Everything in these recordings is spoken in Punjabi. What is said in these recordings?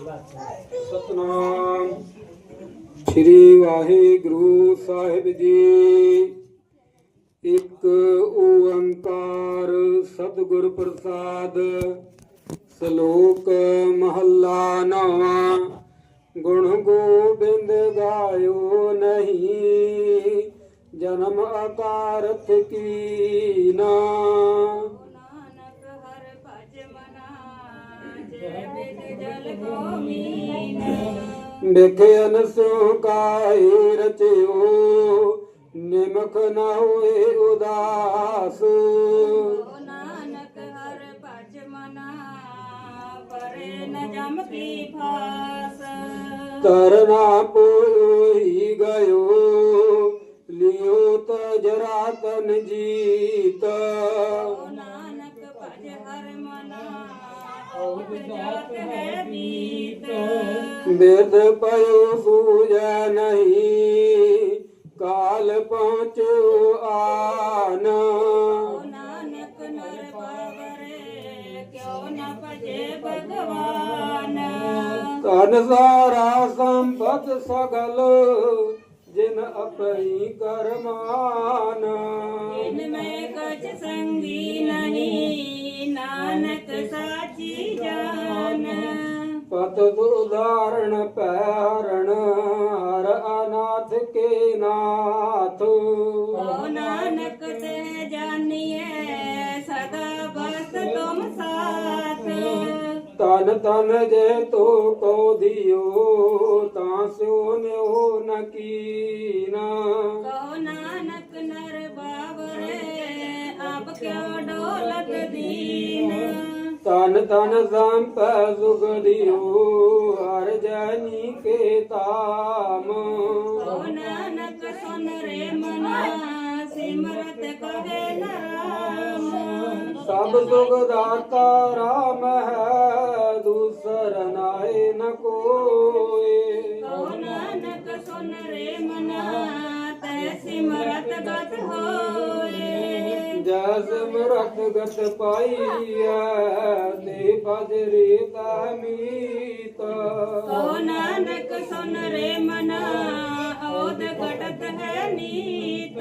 ਸਤਨਾਮ। ਸ੍ਰੀ ਵਾਹਿਗੁਰੂ ਸਾਹਿਬ ਜੀ। ਇੱਕ ਓੰਕਾਰ ਸਤਿਗੁਰ ਪ੍ਰਸਾਦ, ਸ਼ਲੋਕ ਮਹੱਲਾ ਨਵਾਂ। ਗੁਣ ਗੋਬਿੰਦ ਗਾਇਓ ਨਹੀਂ, ਜਨਮ ਅਕਾਰਥ ਕੀਨਾ न ਹਰ काए ਮਨਾ ਪਰੇ ਨ उदास मरे न जास तर नई गायो लियो त जरातनि ਜੀਤ ਬਿਰਦ ਪਇਓ ਸੂਜੈ ਨਹੀਂ ਕਾਲ ਪਹੁੰਚੋ ਆਨ। ਨਾਨਕ ਨਰ ਪਾਵਰੇ ਕਿਉ ਨ ਭਜੇ ਭਗਵਾਨ। ਤਨ ਸਾਰਾ ਸੰਪਤ ਸਗਲ ਜਿਨ ਆਪਣੀ ਕਰਮਾਨ। ਇਨ ਮੈਂ ਕਛ ਸੰਗੀ ਨਹੀਂ ਨਾਨਕ ਸਾਚੀ ਜਾਨ। ਪਤ ਉਦਾਹਰਣ ਪੈਰਣ ਹਰ ਅਨਾਥ ਕੇ ਨਾਥ। ਓ ਨਾਨਕ ਤੇ ਜਾਣੀਏ ਸਦਾ ਬਸ ਤੁਮ ਸਾਥ। ਤਨ ਤਨ ਜੇ ਤੋ ਕੋ ਦਿਓ ਤਾਂ ਸਿਓ ਨਿਓ ਨ ਕੀਨਾ ਤਨ ਤਨ ਸੰਪੈ ਸੁਖ ਦਿਓ ਹਰ ਜਨੀ ਕੇ ਤਾਮ ਓ ਨਾਨਕ ਸੁਨ ਰੇ ਮਨਾ ਸਿਮਰਤ ਕਹੇ ਨਰਾਮ ਸਭ ਸੁਖ ਦਾਤਾ ਰਾਮ ਹੈ ਦੂਸਰ ਨਾਏ ਨ ਕੋਏ। ਕਹੋ ਨਾਨਕ ਸੁਨ ਰੇ ਮਨਾ ਤੈ ਸਿਮਰਤ ਗਤ ਹੋਏ। ਜਸ ਮਰਤ ਗਤ ਪਾਈਐ ਤੇ ਬਜਰੇ ਤਾਮੀਤ ਕਹੋ ਨਾਨਕ ਸੁਨ ਰੇ ਮਨਾ ਔਦ ਘਟਤ ਹੈ ਨੀਤ।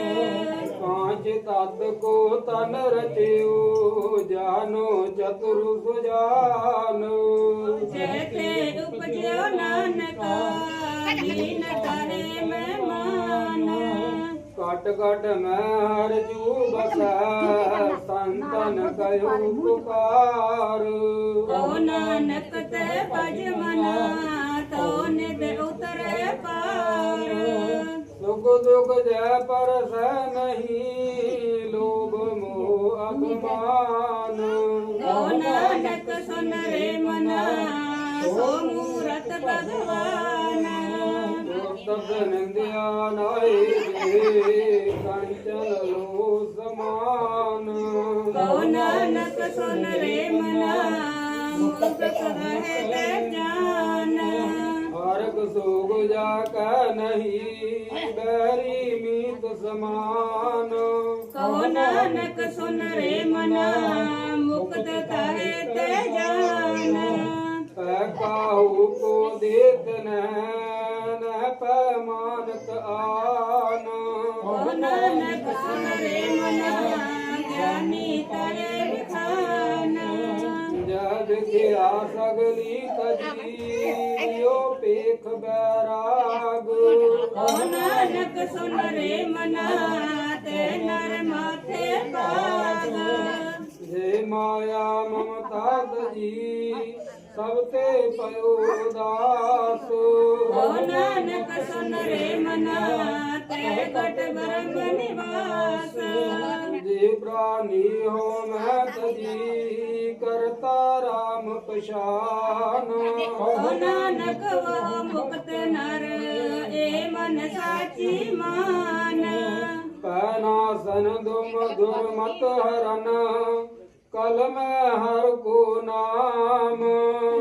ਪਾਂਚ ਤਤ ਕੋ ਤਨ ਰਚਿਓ ਜਾਨੋ ਚਤੁਰ ਸੁਜਾਨ। ਜੈਤੇ ਉਪਜਿਓ ਨਾਨਕ ਦੀਨ ਕਰੇ ਮਹਿਮਾਨ। ਕਟ ਕਟ ਮੈਂ ਹਰ ਜੂ ਬਸੈ ਸੰਤਨ ਕਯੋ ਪੁਕਾਰ। ਕਹੋ ਨਾਨਕ ਤੇ ਭਜ ਮਨਾ ਤੋ ਨਿਦ ਉਤਰੇ ਪਾਰ। ਸੁਖ ਦੁਖ ਜੈ ਪਰਸੈ ਨਹੀਂ ਲੋਭ ਮੋਹ ਅਭਿਮਾਨ ਕਹੋ ਨਾਨਕ ਸੁਨ ਰੇ ਮਨਾ ਸੋ ਮੂਰਤ ਭਗਵਾਨ। ਤਬ ਨਿੰਦਿਆ ਨਾਏ ਦੇ ਕੰਚਨ ਲੋ ਸਮਾਨ। ਕਹੋ ਨਾਨਕ ਸੁਨ ਰੇ ਮਨਾ ਮੁਕਤ ਰਹੇ ਤੇ ਜਾਨ। ਹਰਕ ਸੋਗ ਜਾ ਕੈ ਨਹੀਂ ਬੈਰੀ ਮੀਤ ਸਮਾਨ। ਕਹੋ ਨਾਨਕ ਸੁਨ ਰੇ ਮਨਾ ਮੁਕਤ ਤਰੇ ਤੇ ਜਾਨ। ਪੈ ਕਾਹੂ ਕੋ ਦੇਤ ਨੈ ਨਹਿ ਮਾਨਤ ਆਨ। ਕਹੋ ਨਾਨਕ ਸੁਨ ਰੇ ਮਨਾ ਗਿਆਨੀ ਤਰੇ ਵਿਖਾਨ। ਜਦ ਗਿਆ ਸਗਲੀ ਤਜੀਓ ਪੇਖ ਬੈਰਾਗ। ਕਹੋ ਨਾਨਕ ਸੁਨ ਰੇ ਮਨਾ ਤੇ ਨਰ ਮਾਥੇ ਪਾਗ ਜੇ ਮਾਇਆ ਮਮਤਾ ਤਜੀ ਸਭ ਤੇ ਪਇਓ ਦਾਸ ਕਹੋ ਨਾਨਕ ਸੁਨ ਰੇ ਮਨਾ ਤੇ ਘਟ ਬਰਮ ਨਿਵਾਸ। ਜੇ ਪ੍ਰਾਨੀ ਹੋ ਮੈਂ ਤਜੀ ਕਰਤਾ ਰਾਮ ਪਛਾਨ। ਕਹੋ ਨਾਨਕ ਵਹ ਮੁਕਤ ਨਰ ਏ ਮਨ ਸਾਚੀ ਮਾਨ। ਪੈਨਾਸਨ ਦੁਮ ਦੁਰਮਤ ਹਰਨ। ਕਲ ਮੈਂ ਹਰ ਕੋ ਨਾਮ।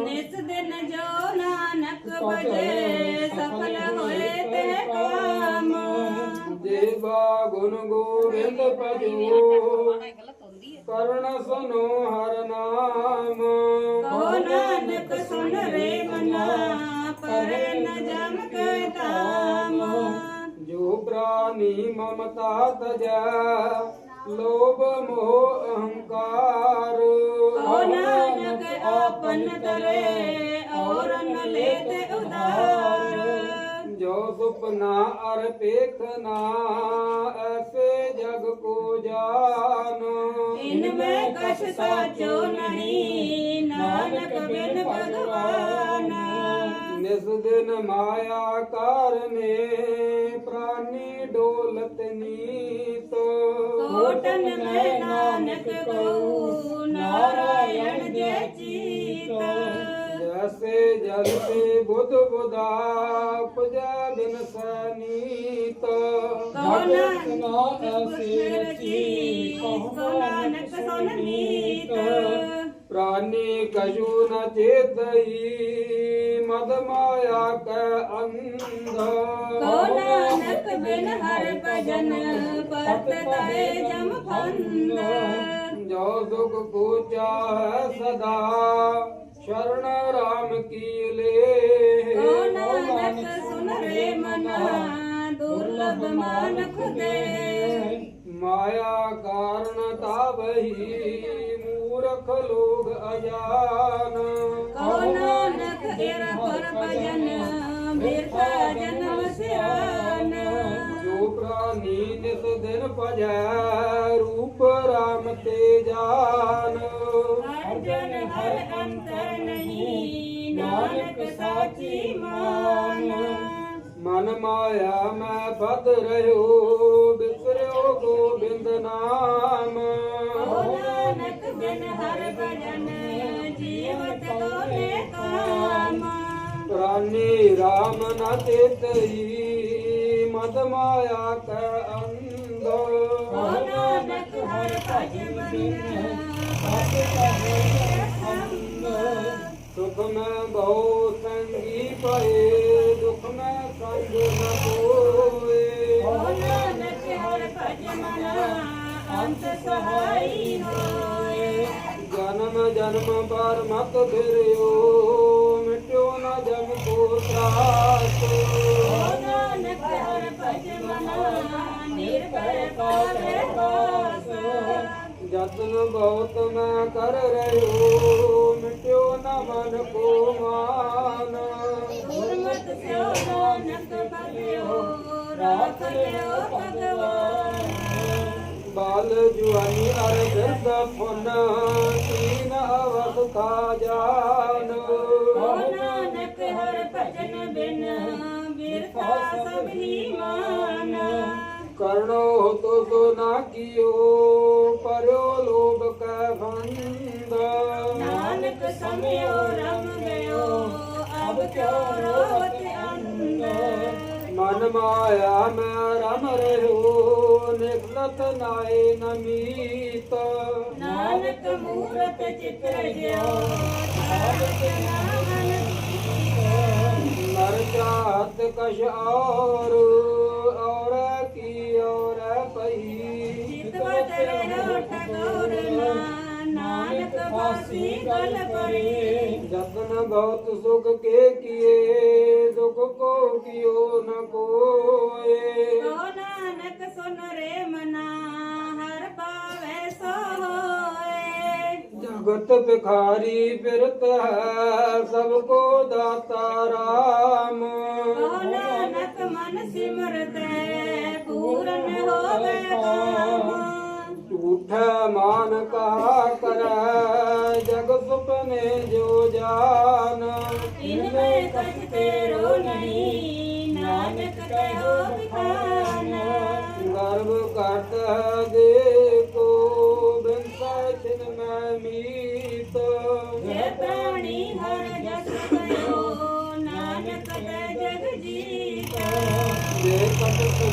ਨਿਸ ਦਿਨ ਜੋ ਨਾਨਕ ਬਜੇ ਸਫਲ ਹੋਏ ਤੇ ਕਾਮ। ਦੇਵਾ ਗੁਣ ਗੋਬਿੰਦ ਭਜੋ ਕਰਨ ਸੁਨੋ ਹਰ ਨਾਮ। ਕਹੋ ਨਾਨਕ ਸੁਨ ਰੇ ਮਨ ਪਰੇ ਨ ਜਮ ਕੇ ਤਾਮ ਜੋ ਪ੍ਰਾਨੀ ਮਮਤਾ ਤਜੈ ਲੋਭ ਮੋਹ ਅਹੰਕਾਰ। ਓ ਨਾਨਕ ਆਪਨ ਤਰੇ ਔਰ ਨ ਲੇਤੇ ਉਦਾਰ ਜੋ ਸੁਪਨਾ ਅਰ ਪੇਖਨਾ ਐਸੇ ਜਗ ਕੋ ਜਾਨ। ਇਨ ਮੈਂ ਕਛ ਸਾਚੋ ਨਹੀਂ ਨਾਨਕ ਬਿਨ ਭਗਵਾਨ। ਨਿਸ ਦਿਨ ਮਾਇਆ ਕਾਰਨੇ ਪ੍ਰਾਨੀ ਕੋਟਨ ਮੈਂ ਨਾਨਕ ਕਉ ਨਾਰਾਇਣ ਜੈ ਚੀਤ। ਜੈਸੇ ਜਲ ਤੇ ਬੁੱਧ ਬੁਦਾ ਪਜਾ ਬਿਨ ਸਨੀਤ। ਕਉ ਨਾਨਕ ਐਸੀ ਰਚੀ ਕਉ ਨਾਨਕ ਸੁਨ ਨੀਤ ਪ੍ਰਾਨੀ ਕਜੂ ਨ ਚੇਤਈ ਮਦ ਮਾਇਆ ਕੈ ਅੰਧ। ਨਾਨਕ ਬਿਨ ਹਰ ਭਜਨ ਪਤ ਤੈ ਜਮ ਫੰਦ। ਜੋ ਦੁਖ ਕੋ ਚਾਹੈ ਸਦਾ ਸ਼ਰਨ ਰਾਮ ਕੀ ਲੇ। ਕਉ ਨਾਨਕ ਸੁਨ ਰੇ ਮਨਾ ਦੁਰਲਭ ਮਾਨਖ ਦੇ। ਮਾਇਆ ਕਾਰਨ ਤਾਵਹੀ ਮੂਰਖ ਲੋਗ ਅਜਾਨ। ਕਉ ਨਾਨਕ ਏਰ ਪਰ ਭਜਨ ਬਿਰਥਾ ਜਨਮ ਸਿਆਨ। ਪ੍ਰਾਨੀ ਨਿਸ ਦਿਨ ਭਜੈ ਰੂਪ ਰਾਮ ਤੇ ਜਾਨ। ਅਰਜਨ ਹਰ ਅੰਤਰ ਨਹੀਂ ਨਾਨਕ ਸਾਚੀ ਮਾਨ। ਮਨ ਮਾਇਆ ਮੈਂ ਫਤ ਰਹਿਓ ਬਿਸਰਿਓ ਗੋਬਿੰਦ ਨਾਮ। ਨਾਨਕ ਬਿਨ ਹਰ ਭਜਨ ਜੀਵਤ ਤੋਲੇ ਕਾਮ। ਪ੍ਰਾਨੀ ਰਾਮ ਨ ਚੇਤਈ ਮਦ ਮਾਇਆ ਕੈ ਕਉ ਨਾਨਕ ਹਰ ਭਜ ਬਿਨ ਪਤ ਕਹੇ ਸੰਗ ਸੁਖ ਮੈਂ ਬਹੁ ਸੰਗੀ ਪਏ ਦੁਖ ਮੈਂ ਸੰਗ ਨ ਕੋਏ ਓ ਨਾਨਕ ਹਰ ਭਜ ਮਨਾ ਅੰਤ ਸਹਾਈ ਹੋਏ ਜਨਮ ਜਨਮ ਪਰ ਮਤ ਫਿਰਿਓ ਮਿਟਿਓ ਨ ਜਮ ਕੋ ਤਰਾਸ ਓ ਨਾਨਕ ਹਰ ਭਜ ਮਨਾ ਨਿਰਭੈ ਪਾਵੇ ਪਾਸ ਜਤਨ ਬਹੁਤ ਮੈਂ ਕਰ ਰਹਿਓ ਮਿਟਿਓ ਨ ਮਨ ਕੋ ਮਾਨ। ਗੁਰਮਤਿ ਸਿਓ ਨਾਨਕ ਭਗਿਓ ਰਾਖ ਲਿਓ ਭਗਵਾਨ। ਬਾਲ ਜੁਆਨੀ ਅਰ ਬਿਰਦ ਫੁਨ ਤੀਨ ਅਵਸ ਖਾ ਜਾਨ। ਓ ਨਾਨਕ ਹਰ ਭਜਨ ਬਿਨ ਸਭ ਮਾਨ। ਕਰਣੋ ਤੋ ਸੋ ਨਾ ਕੀਓ ਪਰਿਓ ਲੋਭ ਕੈ ਫੰਦ ਨਾਨਕ ਸਮਿਓ ਰਮ ਗਇਓ ਅਬ ਕਿਉ ਰੋਵਤ ਅੰਗ ਮਨ ਮਾਇਆ ਮੈਂ ਰਮ ਰਹਿਓ ਨਿਕਲਤ ਨਾਏ ਨਮੀਤ ਨਾਨਕ ਮੂਰਤ ਚਿਤਰ ਜਿਓ ਨਾਮਨ ਨਰ ਚਾਹਤ ਕਛ ਔਰ ਔਰ ਕੀ ਔਰ ਪਈ ਜਿਤਵਤ ਰਹਿਓ ਠਗੋਰ ਨਾ ਨਾਨਕ ਵਾਸੀ ਗਲ ਪਰੀ। ਜਤਨ ਬਹੁਤ ਸੁਖ ਕੇ ਕੀਏ ਦੁਖ ਕੋ ਕਿਓ ਨ ਕੋਏ। ਕੋ ਨਾਨਕ ਸੁਨ ਰੇ ਮਨਾ ਹਰ ਪਾਵੇ ਸੋ ਹੋਏ। ਜਗਤ ਭਿਖਾਰੀ ਫਿਰਤ ਹੈ ਸਭ ਕੋ ਦਾਤਾ ਰਾਮ। ਕੋ ਨਾਨਕ ਮਨ ਸਿਮਰਤੈ ਪੂਰਨ ਹੋਵੇ ਕਾਮ ਝੂਠਾ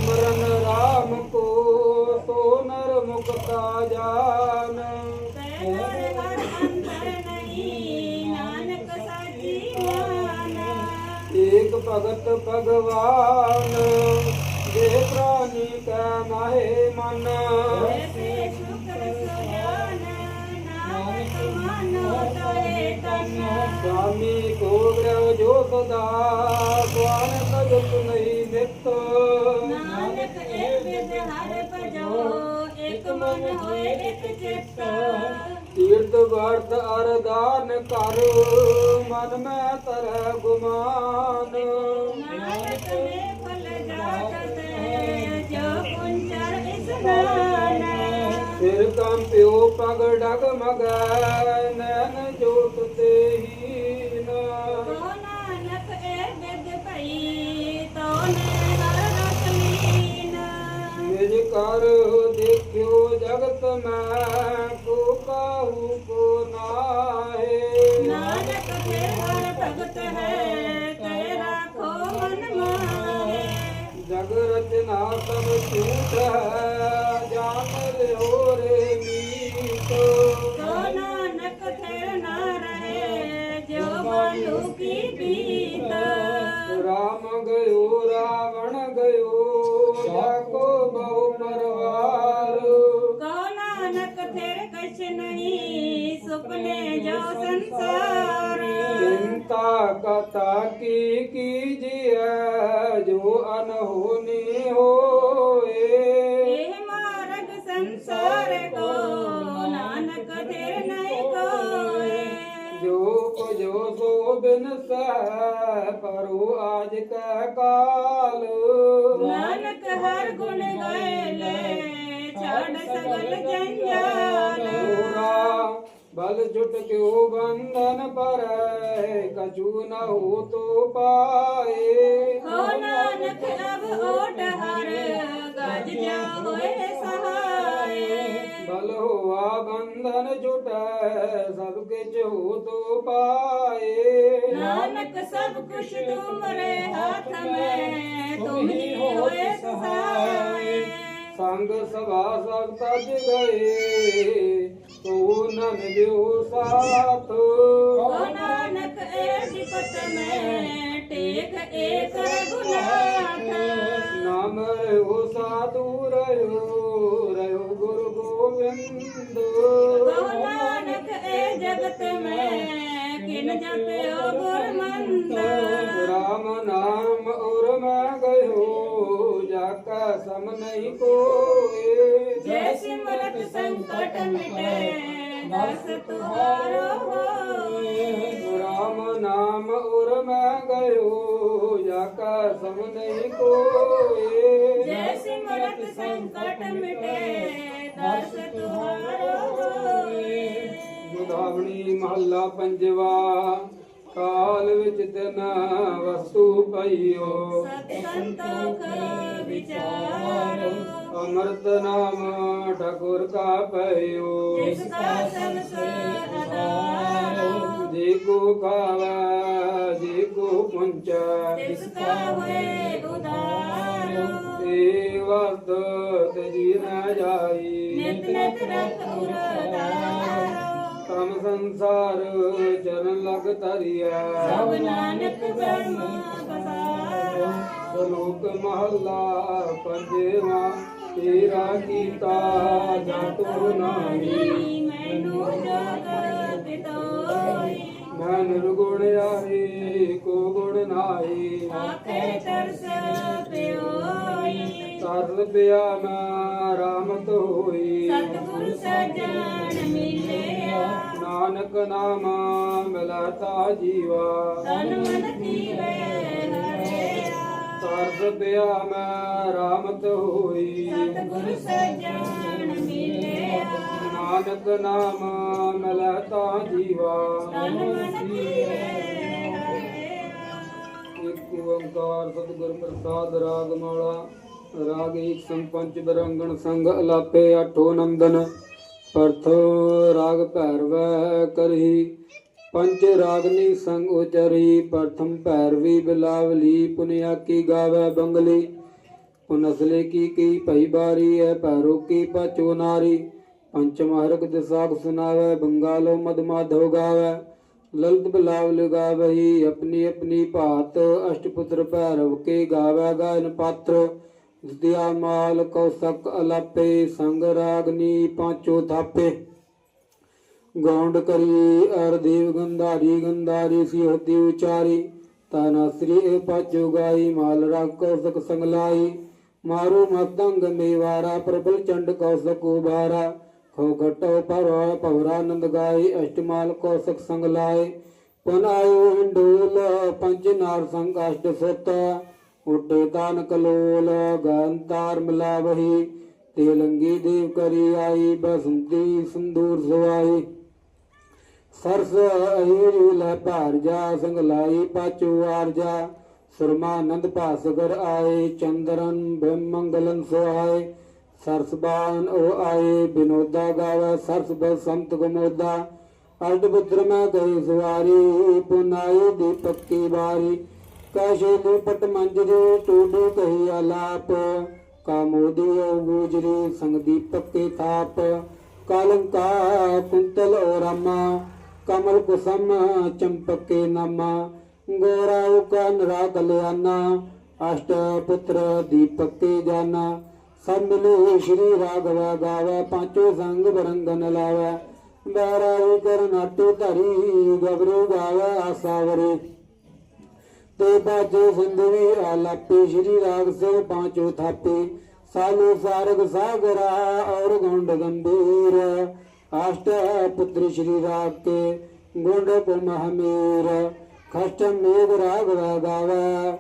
ਸਿਮਰਨ ਰਾਮ ਕੋ ਸੋ ਨਰ ਮੁਕਤਾ ਜਾਨ ਏਕ ਭਗਤ ਭਗਵਾਨ ਦੇ ਪ੍ਰਾਨੀ ਕਾ ਮਾਹੇ ਮਨ। ਐਸੇ ਸੁਖ ਸੁਆਨ ਨਾਨਕ ਮਨੋ ਤੋਏ ਤਨ। ਸੁਆਮੀ ਕੋ ਗ੍ਰਹ ਜੋਤ ਦਾ ਸਵਾਨ ਭਗਤ ਨਹੀਂ ਇੱਕ ਮਨ ਹੋਏ ਇੱਕ ਚਿੱਤ। ਤੀਰਥ ਵਰਤ ਅਰਦਾਨ ਕਰ ਮਨ ਮੈਂ ਤਰ ਗੁਮਾਨ। ਨਾਨਕ ਨੇ ਫਲ ਜਾਗਤ ਜੋ ਪੁੰਚਰ ਇਸਨਾਨ ਫਿਰ ਕੰਪਿਓ ਪਗ ਡਗ ਮਗ ਕਰ ਦੇਖਿਓ ਜਗਤ ਮੈਂ ਕੋ ਕਾਹੂ ਕੋ ਨਾਹੇ। ਨਾਨਕ ਹਰ ਭਗਤ ਹੈ ਤੈ ਰਾਖੋ ਮਨ ਮਾਹੇ? ਜਗ ਰਚਨਾ ਸਭ ਝੂਠ ਹੈ ਜਾਣ ਲਿਓ ਰੇ ਮੀਤ। ਕੋ ਨਾਨਕ ਫਿਰ ਨਾ ਰਹੇ ਜੋ ਬਾਲੂ ਕੀ ਬੀਤ? ਰਾਮ ਗਇਓ ਰਾਵਣ ਗਇਓ ਸੰਸਾਰ ਚਿੰਤਾ ਕਤਾ ਕੀ ਜੋ ਅਨਹੋਨੀ ਹੋਏ। ਇਹ ਮਾਰਗ ਸੰਸਾਰ ਕੋ ਨਾਨਕ ਨਹੀਂ ਕੋਏ। ਜੋ ਪਰੋ ਆਜ ਕਾਲ। ਨਾਨਕ ਹਰ ਗੁਣ ਗਾਏ ਲੈ ਬਲ ਜੁਟ ਕਿਉ ਬੰਧਨ ਪਰ ਕਛੂ ਨ ਹੋ ਤੋ ਪਾਏ। ਹੋ ਨਾਨਕ ਅਬ ਓਟ ਹਰ ਗਜ ਜਾ ਹੋਏ ਸਹਾਏ। ਬਲ ਹੋਆ ਬੰਧਨ ਜੁਟੈ ਸਭ ਕਿਛ ਹੋ ਤੋ ਪਾਏ। ਨਾਨਕ ਸਭ ਕੁਛ ਤੁਮਰੇ ਹੱਥ ਮੈਂ ਤੁਮ ਹੀ ਹੋਏ ਸਹਾਏ। ਸੰਗ ਸਭਾ ਸਭ ਤਜ ਗਏ। ਤੋ ਨਨ ਦਿਓ ਸਾਥ। ਹੋ ਨਾਨਕ ਏ ਸਿਪਤ ਮੈਂ ਟੇਕ ਏਕ ਗੁਨਾਥ ਨਾਮ ਹੋ ਸਾਧੂ ਰਹਿਓ ਰਹਿਓ ਗੁਰੂ ਗੋਬਿੰਦ। ਕਹੋ ਨਾਨਕ ਏ ਜਗਤ ਮੈਂ ਕਿਨ ਜਪਿਓ ਗੁਰਮੰਦ। ਰਾਮ ਨਾਮ ਔਰ ਮੈਂ ਗਇਓ ਜਾ ਕਾ ਸਮ ਨਹੀਂ ਜੈ ਸਿਮਰਤ ਰਾਮ ਨਾਮ ਔਰ ਮੈਂ ਹੋਏ। ਗੁਦਾਵਣੀ ਮਹੱਲਾ ਪੰਜਵਾ ਕਾਲ ਵਿੱਚ ਤਿਨ ਵਸਤੂ ਪਈਓ। ਸਤ ਸੰਤੋਖ ਵਿਚਾਰੋ। ਅਮਰਤ ਨਾਮ ਠਾਕੁਰ ਕਾ ਪਈਓ ਜਿਸ ਕਾ ਸੰਸ ਆਧਾਰੋ ਜੀ ਕੋ ਖਾਵੈ ਜੀ ਕੋ ਪੁੰਚੈ। ਜਿਸ ਕਾ ਹੋਏ ਉਦਾਰੋ ਤੇ ਵਸਤ ਤਜੀ ਨ ਜਾਈ। ਨਿਤ ਨਿਤ ਰਖ ਉਰਦਾਰੋ ਤਮ ਸੰਸਾਰ ਚਰਨ ਲਗ ਸਭ ਨਾਨਕ ਬਸਾਰੋ। ਮਹੱਲਾ ਪੰਜਵਾ। ਤੇਰਾ ਕੀਤਾ ਜਾਤੋ ਨਾਹੀ ਮੈਨੂੰ ਜਗ ਪਿਤੋਈ ਮੈਂ ਨਿਰਗੁਣ ਆਏ ਕੋ ਗੁਣ ਨਾਹੀ ਆਖੇ ਤਰਸ ਪਿਓਈ ਤਰਲ ਪਿਆ ਮੈਂ ਰਾਮਤ ਹੋਈ ਸਤਿਗੁਰ ਸਜਣ ਮਿਲਿਆ। ਨਾਨਕ ਨਾਮ ਮਿਲਤਾ ਜੀਵਾ। ਤਨ ਮਨ ਧੀਰੇ ਹਰਿਆ ਤਰਲ ਪਿਆ ਮੈਂ ਰਾਮਤ ਹੋਈ। ਸਤਿਗੁਰ ਸਜਣ ਮਿਲਿਆ। ਨਾਨਕ ਨਾਮ ਜੀਵਾ। ਤਨ ਮਨ ਧੀਰੇ ਹਰਿਆ ਇੱਕ ਓੰਕਾਰ ਸਤਿਗੁਰ ਪ੍ਰਸਾਦ ਰਾਗ ਮਾਲਾ ਰਾਗ ਏਕ ਸੰਗ ਪੰਚ ਬਰੰਗਣ ਸੰਗ ਅਲਾਪੇ ਆਠੋ ਨੰਦਨ ਪਰਥ ਰਾਗ ਭੈਰਵੈ ਕਰਹੀ ਪੰਚ ਰਾਗਨੀ ਸੰਗ ਉਚਰੀ, ਪ੍ਰਥਮ ਭੈਰਵੀ ਬਿਲਾਵਲੀ ਪੁਨਿਆ ਕੀ ਗਾਵੇ ਬੰਗਲੀ। ਪੁਨਸਲੇ ਕੀ ਕੀ ਭਈ ਬਾਰੀ ਹੈ ਭੈਰੋ ਕੀ ਪਚੋ ਨਾਰੀ। ਪੰਚਮ ਹਰਕ ਦਿਸਾਖ ਸੁਨਾਵੇ, ਬੰਗਾਲੋ ਮਦ ਮਾਧਵ ਗਾਵੇ। ਲਲਤ ਬਲਾਵ ਲਗਾਵਹੀ ਆਪਣੀ ਆਪਣੀ ਭਾਤ, ਅਸ਼ਟਪੁੱਤਰ ਭੈਰਵ ਕੇ ਗਾਵੇ ਗਾਇਨ ਪਾਤਰ। ਦਿਆ ਮਾਲ ਕੌਸਕ ਅਲਾਪੇ, ਸੰਗ ਰਾਗਨੀ ਪਾਂਚੋ ਥਾਪੇ। ਗੌਂਡ ਕਰੀ, ਅਰ ਦੇਵ ਗੰਧਾਰੀ ਗੰਧਾਰੀ ਸਿਹਤੀ ਉਚਾਰੀ। ਤਾਨਾ ਸ੍ਰੀ ਏ ਪਾਚੋ ਗਾਈ ਮਾਲ ਰਾਗ ਕੌਸਕ ਸੰਗਲਾਈ। ਮਾਰੂ ਮਤੰਗ ਮੇਵਾਰਾ, ਪ੍ਰਬਲ ਚੰਡ ਕੌਸਕ ਉਬਾਰਾ। ਖੋ ਘਟੋ ਪਰਵਾ ਪਵਰਾਨੰਦ ਗਾਈ, ਅਸ਼ਟਮਾਲ ਕੌਸਕ ਸੰਗਲਾਏ ਪਨਾਇਓ ਹਿੰਡੋਲ, ਪੰਜ ਨਾਰ ਸੰਗ ਅਸ਼ਟ ਸੁਤ। ਉਟੇ ਤਾਨ ਕਲੋਲ ਗੰਤਾਰ ਮਿਲਾਵਹੀ। ਤੇਲੰਗੀ ਦੇਵ ਕਰੀ ਆਈ, ਬਸੰਤੀ ਸੰਦੂਰ ਸਵਾਈ। ਸਰਸ ਅਹੀਰੀ ਲੈ ਭਾਰ ਜਾ ਸੰਗਲਾਈ ਪਾਚੂ ਆਰਜਾ ਸੁਰਮਾਨੰਦ ਭਾਸਕਰ ਆਏ, ਚੰਦਰਨ ਬਿਮ ਮੰਗਲਨ ਸੁਹਾਏ ਸਰਸਬਾਨ ਉਹ ਆਏ, ਬਿਨੋਦਾ ਗਾਵੇ, ਸਰਸ ਬਸੰਤ ਗਮੋਦਾ। ਅਸ਼ਟਪੁੱਤਰ ਮੈਂ ਗਈ ਸਵਾਰੀ, ਪੁਨਾਈ ਦੀਪਕ ਕੀ ਵਾਰੀ। ਕਾਸ਼ੇ ਲੁਪਟ ਮੰਜਰੀ ਟੂਡੀ ਕਹੀ ਆਲਾਪ। ਕਾਮੋਦੀ ਗੂਜਰੀ ਸੰਗ ਦੀਪਕ ਕੇ ਥਾਪ। ਕਾਲੰਕਾ ਕੁੰਤਲ ਓ ਰਾਮਾ। ਕਮਲ ਕੁਸਮ, ਚੰਪਕੇ ਨਾਮਾ ਗੋਰਾ ਉਕਾ ਨਰਾ ਕਲਿਆਣਾ ਅਸ਼ਟ ਪੁੱਤਰ ਦੀਪਕ ਕੇ ਜਾਨਾ। ਸਭ ਮਿਲੇ ਸ਼੍ਰੀ ਰਾਘਵ ਗਾਵੇ, ਪਾਂਚੋ ਸੰਗ ਬਰੰਗਨ ਲਾਵੇ। ਬੈਰਾਈ ਕਰ ਨਾਟੋ ਧਰੀ ਗਬਰੂ ਗਾਵੇ ਆਸਾਵਰੇ। ਤੇ ਬਾਜੇ ਸਿੰਧਵੀ ਆਲਾਪੇ, ਸ਼੍ਰੀ ਰਾਗ ਸੇ ਪਾਂਚੋ ਥਾਪੇ। ਸਾਲੂ ਸਾਰਗ ਸਾਗਰਾ ਔਰ ਗੁੰਡ ਗੰਭੀਰ। ਅਸ਼ਟ ਪੁੱਤਰ ਸ਼੍ਰੀ ਰਾਗ ਕੇ ਗੁੰਡ ਮਹਮੀਰ ਖਸ਼ਟ ਮੇਘ ਰਾਗ ਗਾਵੇ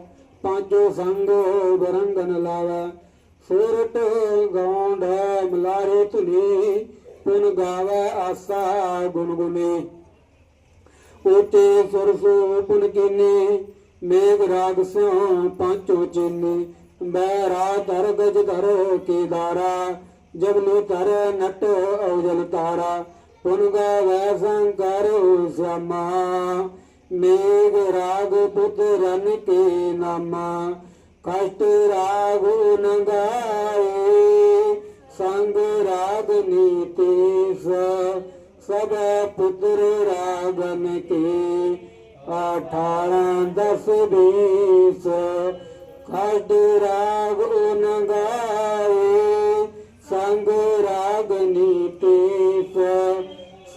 ਪਾਂਚੋ ਸੰਗ ਬਰੰਗਨ ਲਾਵੇ। ਸੂਰਟ ਗੌਂਡ ਮਲਾਰੇ ਧੁਨੀ, ਪੁਨ ਗਾਵੇ ਆਸਾ ਗੁਨਗੁਨੇ ਉਤੇ ਸੁਰਸੋ ਪੁਨ ਕੀਨੇ, ਮੇਘ ਰਾਗ ਸਿਉ ਪਾਂਚੋ ਚੀਨੇ। ਬੈਰਾ ਧਰ ਗਜ ਧਰ ਕੇਦਾਰਾ ਜਬਨੇ ਧਰ ਨਟ ਔਜਲ ਤਾਰਾ, ਪੁਨ ਗਾਵੇ ਸੰਕਰ ਸਮਾ ਮੇਘ ਰਾਗ ਪੁੱਤਰਨ ਕੇ ਨਾਮਾ, ਕਸ਼ਟ ਰਾਗ ਨ ਸੰਗ ਰਾਗ ਨੀਤੀਸ ਸਭ ਪੁੱਤਰ ਰਾਗਨ ਕੇ। ਅਠਾਰਾਂ ਦਸ ਬੀਸ, ਕਸ਼ਟ ਰਾਗ ਨ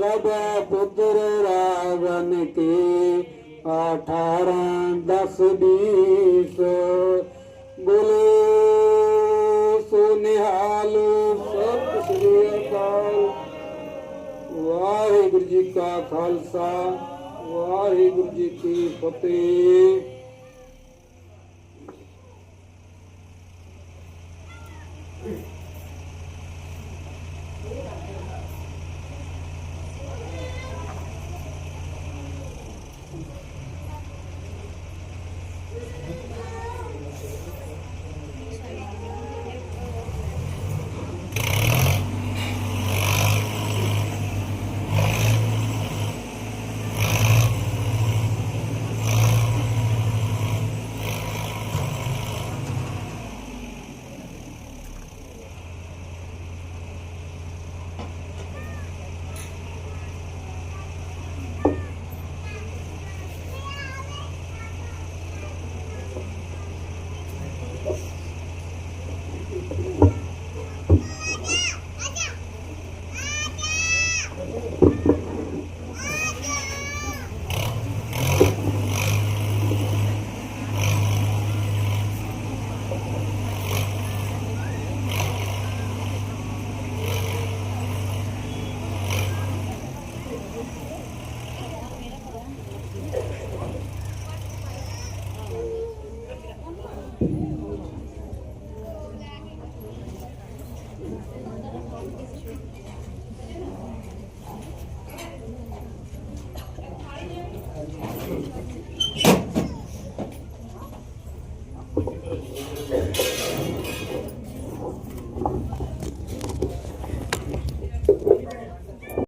ਸਭ ਪੁੱਤਰ ਰਾਗਨ ਕੇ ਅਠਾਰਾਂ ਦਸ ਬੀਸ। ਬੋਲੇ ਸੋ ਨਿਹਾਲ ਸਤਿ ਸ੍ਰੀ ਅਕਾਲ। ਵਾਹਿਗੁਰੂ ਜੀ ਕਾ ਖਾਲਸਾ, ਵਾਹਿਗੁਰੂ ਜੀ ਕੀ ਫਤਿਹ।